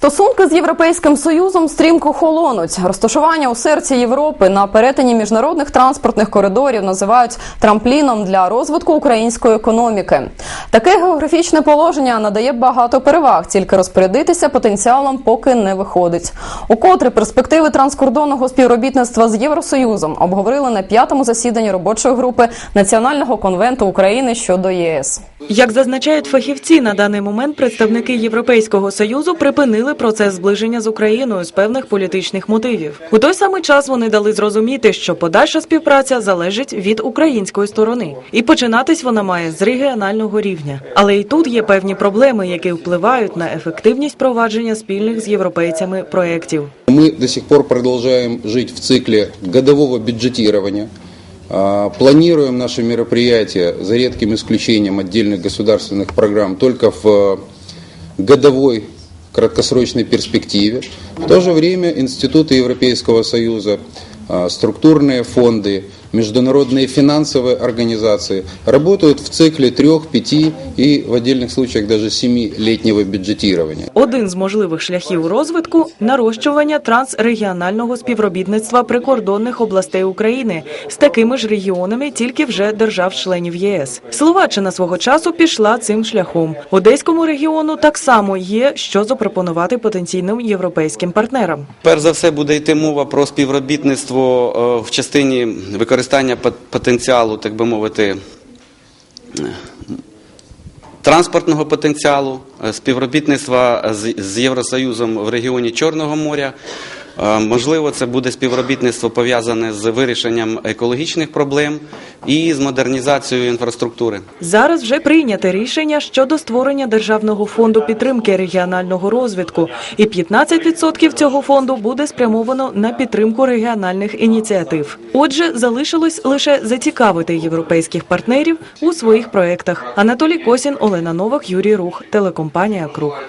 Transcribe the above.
Стосунки з європейським союзом стрімко холонуть. Розташування у серці Європи на перетині міжнародних транспортних коридорів називають трампліном для розвитку української економіки. Таке географічне положення надає багато переваг, тільки розпорядитися потенціалом поки не виходить. Укотре перспективи транскордонного співробітництва з Євросоюзом обговорили на п'ятому засіданні робочої групи Національного конвенту України щодо ЄС. Як зазначають фахівці, на даний момент представники Європейського союзу припинили процес зближення з Україною з певних політичних мотивів. У той самий час вони дали зрозуміти, що подальша співпраця залежить від української сторони, і починатись вона має з регіонального рівня. Але і тут є певні проблеми, які впливають на ефективність провадження спільних з європейцями проєктів. Мы до сих пор продолжаем жить в цикле годового бюджетирования. А, Планируем наши мероприятия, за редким исключением отдельных государственных программ, только в э, годовой краткосрочной перспективе. В то же время институты Европейского Союза, а, структурные фонды, международные финансовые организации работают в цикле трех, пяти и в отдельных случаях даже семи-летнего бюджетирования. Один з можливих шляхів розвитку нарощування трансрегіонального співробітництва прикордонних областей України з такими ж регіонами, тільки вже держав-членів ЄС. Словаччина свого часу пішла цим шляхом. Одеському регіону так само є що запропонувати потенційним європейським партнерам. Перш за все буде йти мова про співробітництво е, в частині використання пот- потенціалу, так би мовити, е, транспортного потенціалу, е, співробітництва з Євросоюзом в регіоні Чорного моря. Е, Можливо, це буде співробітництво пов'язане з вирішенням екологічних проблем і з модернізацією інфраструктури. Зараз вже прийняте рішення щодо створення державного фонду підтримки регіонального розвитку, і 15% цього фонду буде спрямовано на підтримку регіональних ініціатив. Отже, залишилось лише зацікавити європейських партнерів у своїх проєктах. Анатолій Косін, Олена Новак, Юрій Рух, телекомпанія Круг.